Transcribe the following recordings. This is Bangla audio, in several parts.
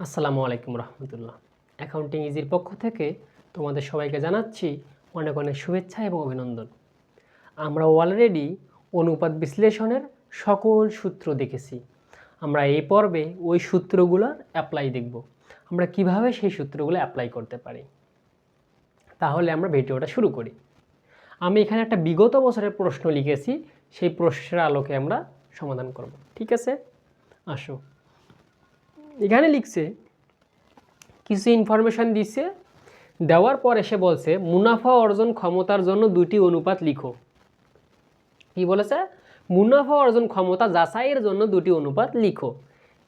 আসসালামু আলাইকুম রহমতুল্লাহ। অ্যাকাউন্টিং ইজির পক্ষ থেকে তোমাদের সবাইকে জানাচ্ছি অনেক অনেক শুভেচ্ছা এবং অভিনন্দন। আমরা অলরেডি অনুপাত বিশ্লেষণের সকল সূত্র দেখেছি। আমরা এই পর্বে ওই সূত্রগুলোর অ্যাপ্লাই দেখব। আমরা কীভাবে সেই সূত্রগুলো অ্যাপ্লাই করতে পারি? তাহলে আমরা ভিডিওটা শুরু করি। আমি এখানে একটা বিগত বছরের প্রশ্ন লিখেছি, সেই প্রশ্নের আলোকে আমরা সমাধান করব। ঠিক আছে? আসো। এখানে লিখছে, কিছু ইনফরমেশন দিচ্ছে, দেওয়ার পর এসে বলছে, মুনাফা অর্জন ক্ষমতার জন্য দুটি অনুপাত লিখো। কি বলেছে? মুনাফা অর্জন ক্ষমতা যাচাইয়ের জন্য দুটি অনুপাত লিখো।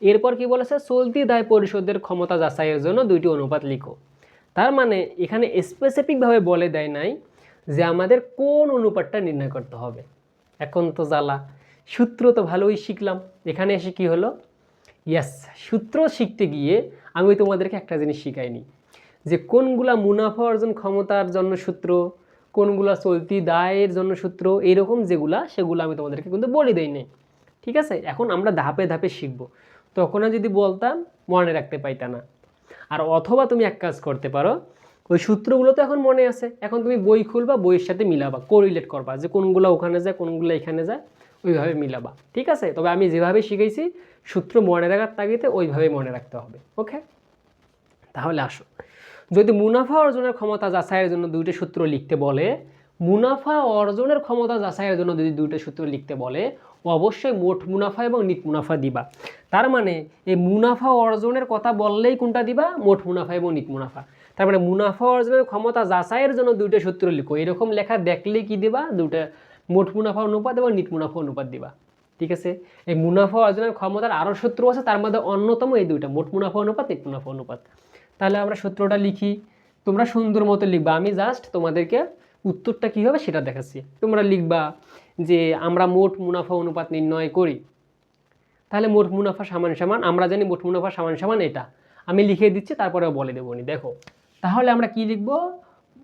এরপর কি বলেছে? চলতি দায় পরিশোধের ক্ষমতা যাচাইয়ের জন্য দুইটি অনুপাত লিখো। তার মানে এখানে স্পেসিফিকভাবে বলে দেয় নাই যে আমাদের কোন অনুপাতটা নির্ণয় করতে হবে। এখন তো জ্বালা। সূত্র তো ভালোই শিখলাম। এখানে এসে কি হলো? ইয়াস সূত্র শিখতে গিয়ে আমি তোমাদেরকে একটা জিনিস শিখাইনি, যে কোনগুলা মুনাফা অর্জন ক্ষমতার জন্য সূত্র, কোনগুলা চলতি দায়ের জন্য সূত্র এইরকম যেগুলা, সেগুলো আমি তোমাদেরকে কিন্তু বলে দেই নাই। ঠিক আছে? এখন আমরা ধাপে ধাপে শিখব। তখন যদি বলতাম, মনে রাখতে পাইতা না। আর অথবা তুমি এক কাজ করতে পারো, ওই সূত্রগুলো তো এখন মনে আছে। এখন তুমি বই খুলবা, বইয়ের সাথে মিলাবা কোরিলেট করবা যে কোনগুলো ওখানে যায়, কোনগুলো এখানে যায়। ওইভাবে মিলাবা। ঠিক আছে? তবে আমি যেভাবে শিখেছি, সূত্র মনে রাখার তাগিতে ওইভাবে মনে রাখতে হবে। ওকে? তাহলে আসো। যদি মুনাফা অর্জনের ক্ষমতা যাচাইয়ের জন্য দুইটা সূত্র লিখতে বলে, মুনাফা অর্জনের ক্ষমতা যাচাইয়ের জন্য যদি দুইটা সূত্র লিখতে বলে, অবশ্যই মোট মুনাফা এবং নিট মুনাফা দিবা। তার মানে এই মুনাফা অর্জনের কথা বললেই কোনটা দিবা? মোট মুনাফা এবং নিট মুনাফা। তার মানে মুনাফা অর্জনের ক্ষমতা যাচাইয়ের জন্য দুইটা সূত্র লিখো। এরকম লেখা দেখলেই কি দিবা? দুটা মোট মুনাফা অনুপাত এবং নিট মুনাফা অনুপাত দিবা। ঠিক আছে? এই মুনাফা অর্জনের ক্ষমতার আরও সূত্র আছে, তার মধ্যে অন্যতম এই দুইটা, মোট মুনাফা অনুপাত, নিট মুনাফা অনুপাত। তাহলে আমরা সূত্রটা লিখি। তোমরা সুন্দর মতো লিখবা। আমি জাস্ট তোমাদেরকে উত্তরটা কী হবে সেটা দেখাচ্ছি। তোমরা লিখবা যে আমরা মোট মুনাফা অনুপাত নির্ণয় করি। তাহলে মোট মুনাফা সমান সমান, আমরা জানি মোট মুনাফা সমান সমান এটা। আমি লিখে দিচ্ছি, তারপরেও বলে দেবনি দেখো, তাহলে আমরা কি লিখব?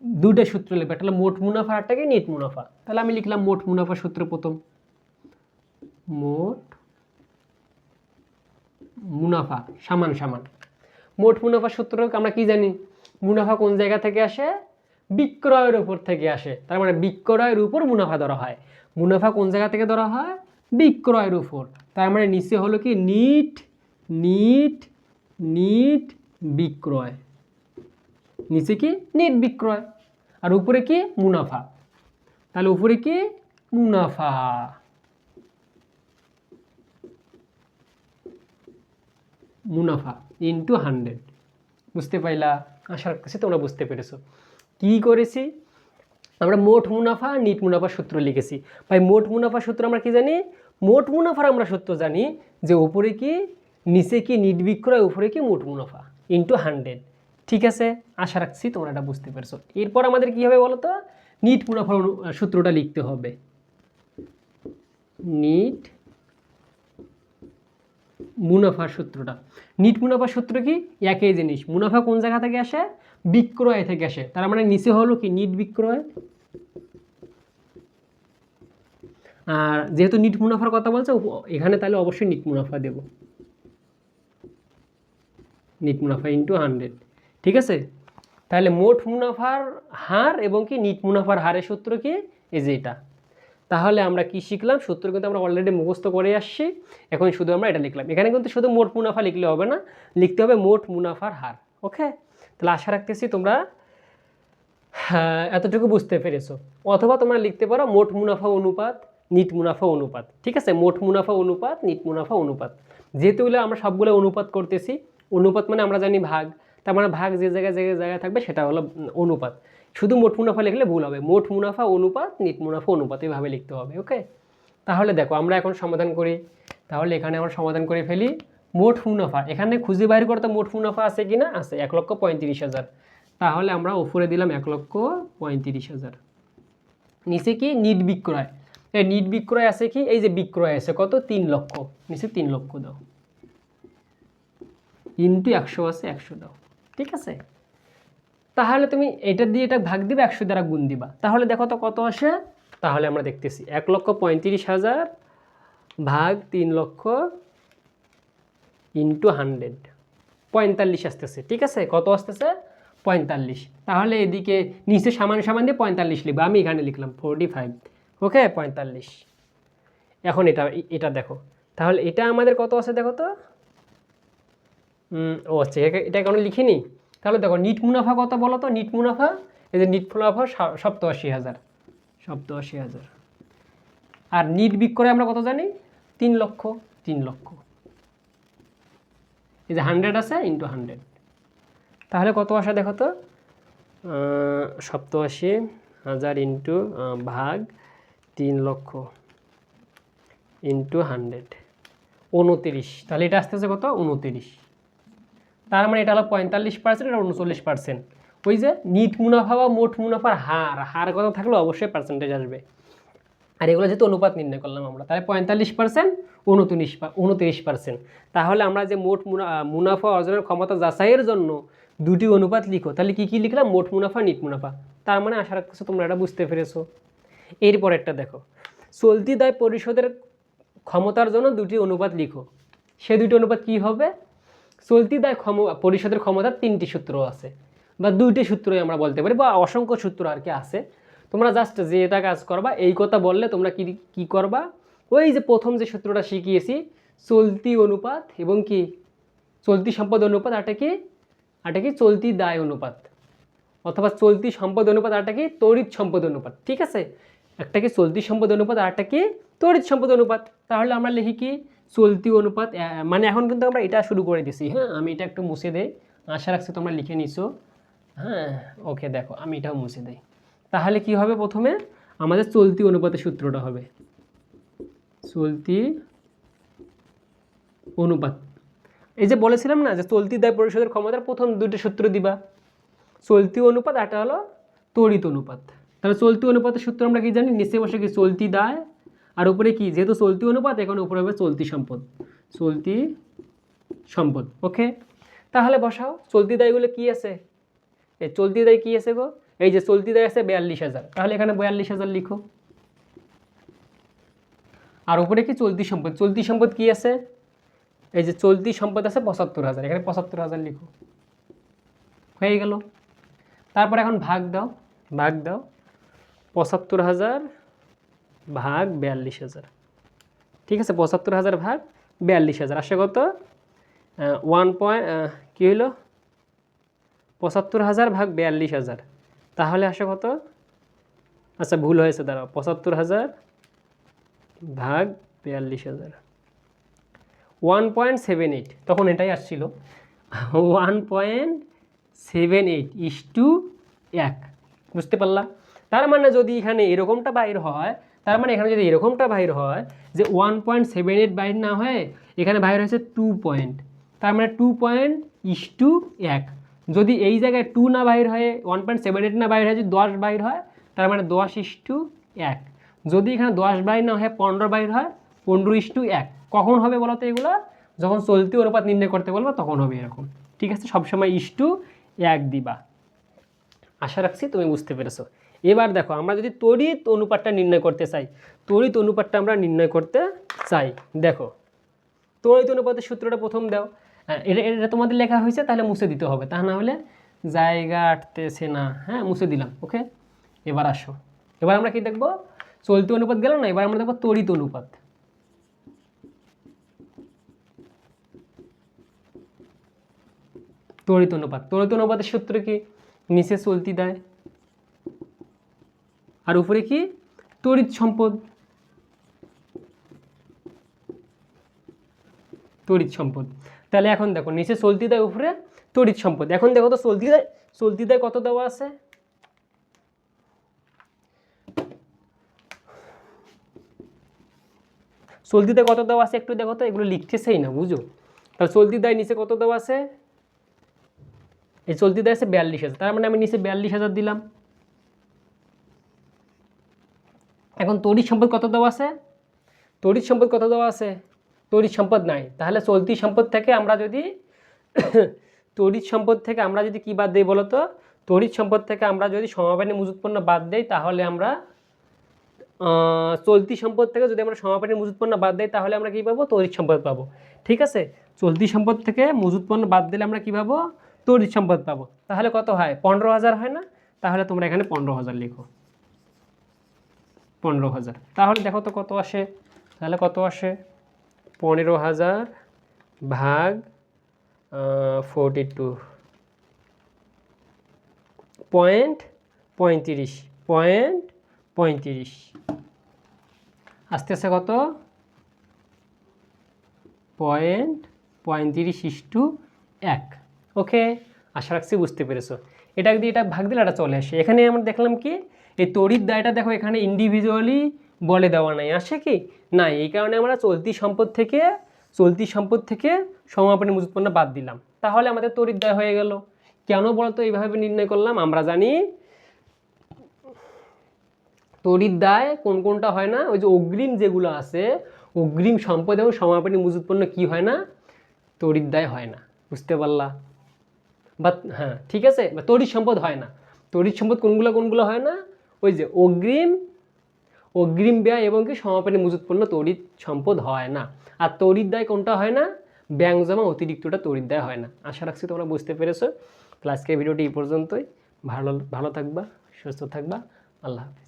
দুইটা সূত্র লিখব। তাহলে মোট মুনাফা আরটাকে নিট মুনাফা। তাহলে আমি লিখলাম মোট মুনাফা সূত্র প্রথম। মোট মুনাফা সমান সমান। মোট মুনাফা সূত্র আমরা কি জানি? মুনাফা কোন জায়গা থেকে আসে? বিক্রয়ের উপর থেকে আসে। তার মানে বিক্রয়ের উপর মুনাফা ধরা হয়। মুনাফা কোন জায়গা থেকে ধরা হয়? বিক্রয়ের উপর। তার মানে নিচে হলো কি? নিট নিট নিট, বিক্রয়। নিচে কি? নিট বিক্রয়। আর উপরে কি? মুনাফা। তাহলে উপরে কি? মুনাফা। মুনাফা ইন্টু হান্ড্রেড বুঝতে পাইলা? আশা রাখতেছি তোমরা বুঝতে পেরেছ। কি করেছি? আমরা মোট মুনাফা নিট মুনাফা সূত্র লিখেছি। ভাই, মোট মুনাফা সূত্র আমরা কি জানি? মোট মুনাফার আমরা সূত্র জানি যে উপরে কি, নিচে কি, নিট বিক্রয়, উপরে কি, মোট মুনাফা ইন্টু হান্ড্রেড ঠিক আছে? আশা রাখছি তোমরা এটা বুঝতে পেরেছ। এরপর আমাদের কি হবে বলো তো নিট মুনাফা অনু- সূত্রটা লিখতে হবে। নিট মুনাফার সূত্রটা। নিট মুনাফার সূত্র কি? একই জিনিস। মুনাফা কোন জায়গা থেকে আসে? বিক্রয় থেকে আসে। তার মানে নিচে হলো কি? নিট বিক্রয়। আর যেহেতু নিট মুনাফার কথা বলছে এখানে তাহলে অবশ্যই নিট মুনাফা দেব। নিট মুনাফা ইন্টু হান্ড্রেড ঠিক আছে? তাহলে মোট মুনাফার হার এবং কি নিট মুনাফার হারের সূত্র কি? এই যে এটা। তাহলে আমরা কি শিখলাম? সূত্র কিন্তু আমরা অলরেডি মুখস্থ করে আসছি। এখন শুধু আমরা এটা লিখলাম। এখানে কিন্তু শুধু মোট মুনাফা লিখলে হবে না লিখতে হবে মোট মুনাফার হার। ওকে? তাহলে আশা রাখতেছি তোমরা হ্যাঁ, এতটুকু বুঝতে পেরেছ। অথবা তোমরা লিখতে পারো মোট মুনাফা অনুপাত নিট মুনাফা অনুপাত। ঠিক আছে? মোট মুনাফা অনুপাত নিট মুনাফা অনুপাত। যেহেতু আমরা সবগুলো অনুপাত করতেছি অনুপাত মানে আমরা জানি ভাগ। তার মানে ভাগ যে জায়গায় যে জায়গায় থাকবে সেটা হলো অনুপাত। শুধু মোট মুনাফা লিখলে ভুল হবে। মোট মুনাফা, অনুপাত, নিট মুনাফা, অনুপাত এইভাবে লিখতে হবে ওকে তাহলে দেখো, আমরা এখন সমাধান করি। তাহলে এখানে আমরা সমাধান করে ফেলি। মোট মুনাফা, এখানে খুঁজে বাইর করতে মোট মুনাফা আছে কি না? আছে, এক লক্ষ পঁয়ত্রিশ হাজার। তাহলে আমরা উপরে দিলাম এক লক্ষ পঁয়ত্রিশ হাজার। নিচে কি? নিট বিক্রয়। এই নিট বিক্রয় আছে কি? এই যে বিক্রয় আছে, কত? তিন লক্ষ। নিচে তিন লক্ষ দাও। ইন্টু একশো আছে, একশো দাও। ঠিক আছে? তাহলে তুমি এটা দিয়ে এটা ভাগ দিবে একশো দ্বারা গুণ দিবা। তাহলে দেখো তো কত আসে? তাহলে আমরা দেখতেছি এক লক্ষ পঁয়ত্রিশ হাজার ভাগ তিন লক্ষ ইন্টু হান্ড্রেড। পঁয়তাল্লিশ আসতেছে, ঠিক আছে? কত আসতেছে? পঁয়তাল্লিশ। তাহলে এদিকে নিচে সামান সামান দিয়ে পঁয়তাল্লিশ লিখব। আমি এখানে লিখলাম ফোরটি ফাইভ ওকে? পঁয়তাল্লিশ। এখন এটা এটা দেখো। তাহলে এটা আমাদের কত আছে দেখো তো? ও আচ্ছা এটা এখনও লিখিনি? তাহলে দেখো, নিট মুনাফা কত বলো তো? নিট মুনাফা, এই যে নিট মুনাফা সপ্তআশি হাজার। সপ্তআশি হাজার। আর নিট বিক্রয় আমরা কত জানি? তিন লক্ষ তিন লক্ষ। এই যে হান্ড্রেড আছে ইন্টু হান্ড্রেড তাহলে কত আসে দেখো তো? সপ্তআশি হাজার ইন্টু ভাগ তিন লক্ষ ইন্টু হান্ড্রেড উনতিরিশ। তাহলে এটা আসতেছে কত? উনতিরিশ। তার মানে এটা হলো পঁয়তাল্লিশ পার্সেন্ট এটা উনচল্লিশ পার্সেন্ট ওই যে নিট মুনাফা বা মোট মুনাফার হার হার কথা থাকলে অবশ্যই পার্সেন্টেজ আসবে। আর এগুলো যেহেতু অনুপাত নির্ণয় করলাম আমরা, তাহলে পঁয়তাল্লিশ পার্সেন্ট উনত্রিশ উনত্রিশ পার্সেন্ট তাহলে আমরা যে মোট মুনা- মুনাফা অর্জনের ক্ষমতা যাচাইয়ের জন্য দুটি অনুপাত লিখো, তাহলে কী কী লিখলাম? মোট মুনাফা, নিট মুনাফা। তার মানে আশা রাখতেছো তোমরা এটা বুঝতে পেরেছ। এরপর একটা দেখো, চলতি দায় পরিশোধের ক্ষমতার জন্য দুটি অনুপাত লিখো। সে দুটি অনুপাত কি হবে? চলতি দায় ক্ষম, পরিষদের ক্ষমতার তিনটি সূত্র আছে। বা দুইটি সূত্রই আমরা বলতে পারি, বা অসংখ্য সূত্র আর কি আছে। তোমরা জাস্ট যে এটা কাজ করবা, এই কথা বললে তোমরা কি কি করবা? ওই যে প্রথম যে সূত্রটা শিখিয়েছি, চলতি অনুপাত এবং কি, চলতি সম্পদ অনুপাত আরটা কি? আরটা কি? চলতি দায় অনুপাত। অথবা চলতি সম্পদ অনুপাত আরটা কি? তড়িৎ সম্পদ অনুপাত, ঠিক আছে? একটা কি চলতি সম্পদ অনুপাত আরটা কি? তড়িৎ সম্পদ অনুপাত। তাহলে আমরা লিখি কি? চলতি অনুপাত মানে এখন কিন্তু আমরা এটা শুরু করে দিছি। হ্যাঁ আমি এটা একটু মুছে দেই। আশা রাখছি তোমরা লিখে নিছো। হ্যাঁ ওকে, দেখো, আমি এটাও মুছে দেই। তাহলে কি হবে প্রথমে? আমাদের চলতি অনুপাতের সূত্রটা হবে। চলতি অনুপাত। এই যে বলেছিলাম না যে চলতি দায় পরিশোধের ক্ষমতার প্রথম দুটো সূত্র দিবা। চলতি অনুপাত একটা হলো তড়িৎ অনুপাত। তাহলে চলতি অনুপাতের সূত্র আমরা কি জানি? নিচে বসে কি চলতি দায় আর উপরে কি? যেহেতু চলতি অনুপাত, এখন উপরে হবে চলতি সম্পদ। চলতি সম্পদ, ওকে? তাহলে বসাও, চলতি দায়গুলো কি আছে? এই চলতি দায় কি আছে গো? এই যে চলতি দায় আছে বিয়াল্লিশ হাজার। তাহলে এখানে বিয়াল্লিশ হাজার লিখো। আর উপরে কি? চলতি সম্পদ। চলতি সম্পদ কি আছে? এই যে চলতি সম্পদ আছে পঁচাত্তর হাজার। এখানে পঁচাত্তর হাজার লিখো। হয়ে গেল। তারপর এখন ভাগ দাও ভাগ দাও। পঁচাত্তর হাজার ভাগ বিয়াল্লিশ হাজার। ঠিক আছে, পঁচাত্তর হাজার ভাগ বিয়াল্লিশ হাজার। আসে কত? ওয়ান পয়েন্ট কী হইল? পঁচাত্তর হাজার ভাগ বিয়াল্লিশ হাজার। তাহলে আসে কত? আচ্ছা ভুল হয়েছে, দাঁড়াও। পঁচাত্তর হাজার ভাগ বিয়াল্লিশ হাজার। ওয়ান পয়েন্ট সেভেন এইট তখন এটাই আসছিল। One point seven eight is two এক। বুঝতে পারলাম? তার মানে যদি এখানে এরকমটা বাইর হয় তার মানে এখানে যদি এরকমটা বাইর হয় যে ওয়ান পয়েন্ট সেভেন এইট বাইর না হয়ে, এখানে বাইর হয়েছে টু পয়েন্ট তার মানে টু পয়েন্ট ইস টু এক। যদি এই জায়গায় টু না বাইর হয়ে ওয়ান পয়েন্ট সেভেন এইট না বাইর হয়, যদি দশ বাইর হয়, তার মানে দশ ইস টু এক। যদি এখানে দশ বাইর না হয়, পনেরো বাইর হয়, পনেরো ইস টু এক। কখন হবে বলো তো এগুলো? যখন চলতি অনুপাত নির্ণয় করতে বলব, তখন হবে এরকম। ঠিক আছে? সবসময় ইস টু এক দিবা। আশা রাখছি তুমি বুঝতে পেরেছ। এবার দেখো, আমরা যদি তড়িৎ অনুপাতটা নির্ণয় করতে চাই, তড়িৎ অনুপাতটা আমরা নির্ণয় করতে চাই। দেখো, তড়িৎ অনুপাতের সূত্রটা প্রথম দাও। হ্যাঁ এটা এটা তোমাদের লেখা হয়েছে, তাহলে মুছে দিতে হবে। তা না হলে জায়গা আটতেছে না। হ্যাঁ মুছে দিলাম, ওকে? এবার আসো। এবার আমরা কি দেখব? চলতি অনুপাত গেল না? এবার আমরা দেখব তড়িৎ অনুপাত। তড়িৎ অনুপাত। তড়িৎ অনুপাতের সূত্র কি? নিচে চলতি দেয়। আর উপরে কি? তড়িৎ সম্পদ। তড়িৎ সম্পদ। তাহলে এখন দেখো, নিচে চলতি দেয়, উপরে তড়িৎ সম্পদ। এখন দেখো তো চলতি দেয় চলতি দেয় কত দেওয়া আছে? চলতি চলতিতে কত দেওয়া আছে একটু দেখো তো, এগুলো লিখতেছেই না, বুঝো? তাহলে চলতি দেয় নিচে কত দেওয়া আছে? এই চলতি দেয় আছে বিয়াল্লিশ হাজার। তার মানে আমি নিচে বিয়াল্লিশ হাজার দিলাম। এখন তড়িৎ সম্পদ কত দেওয়া আছে? তড়িৎ সম্পদ কত দেওয়া আছে? তড়িৎ সম্পদ নাই। তাহলে চলতি সম্পদ থেকে আমরা যদি তড়িৎ সম্পদ থেকে আমরা যদি কি বাদ দিই বলো তো তড়িৎ সম্পদ থেকে আমরা যদি সমাপনী মজুত পণ্য বাদ দেই, তাহলে আমরা চলতি সম্পদ থেকে যদি আমরা সমাপনী মজুত পণ্য বাদ দেই, তাহলে আমরা কি পাবো? তড়িৎ সম্পদ পাবো। ঠিক আছে? চলতি সম্পদ থেকে মজুতপণ্য বাদ দিলে আমরা কী পাবো? তড়িৎ সম্পদ পাবো। তাহলে কত হয়? পনেরো হাজার হয় না? তাহলে তোমরা এখানে পনেরো হাজার লিখো। পনেরো হাজার। তাহলে দেখো তো কত আসে? তাহলে কত আসে? পনেরো হাজার ভাগ ফোরটি টু পয়েন্ট পঁয়ত্রিশ পয়েন্ট পঁয়ত্রিশ। আস্তে আস্তে কত? পয়েন্ট পঁয়ত্রিশ ইস্টু এক। ওকে? আশা রাখছি বুঝতে পেরেছ। এটা যদি এটা ভাগ দিলে এটা চলে আসে। এখানে আমরা দেখলাম কি? এই তড়িৎ দায়টা দেখো এখানে ইন্ডিভিজুয়ালি বলে দেওয়া নাই, আসে কি? না এই কারণে আমরা চলতি সম্পদ থেকে, চলতি সম্পদ থেকে সমাপনী মজুত পণ্য বাদ দিলাম। তাহলে আমাদের তড়িৎ দায় হয়ে গেল। কেন বলতো? এইভাবে নির্ণয় করলাম, আমরা জানি তড়িৎ দায় কোন কোনটা হয় না? ওই যে অগ্রিম যেগুলো আছে, অগ্রিম সম্পদ এবং সমাপনী মজুত পণ্য কী হয় না? তড়িৎ দায় হয় না। বুঝতে পারলা? বা হ্যাঁ ঠিক আছে? বা তড়িৎ সম্পদ হয় না। তড়িৎ সম্পদ কোনগুলো কোনগুলো হয় না? ওই যে অগ্রিম অগ্রিম ব্যয় এবং কি সমাপনী মজুত পণ্য তড়িৎ সম্পদ হয় না। আর তড়িৎ দায় কোনটা হয় না? ব্যাংক জমা অতিরিক্তটা তড়িৎ দায় হয় না। আশা রাখছি তোমরা বুঝতে পেরেছ। তাহলে আজকের ভিডিওটি এই পর্যন্তই। ভালো ভালো থাকবা, সুস্থ থাকবা। আল্লাহ হাফিজ।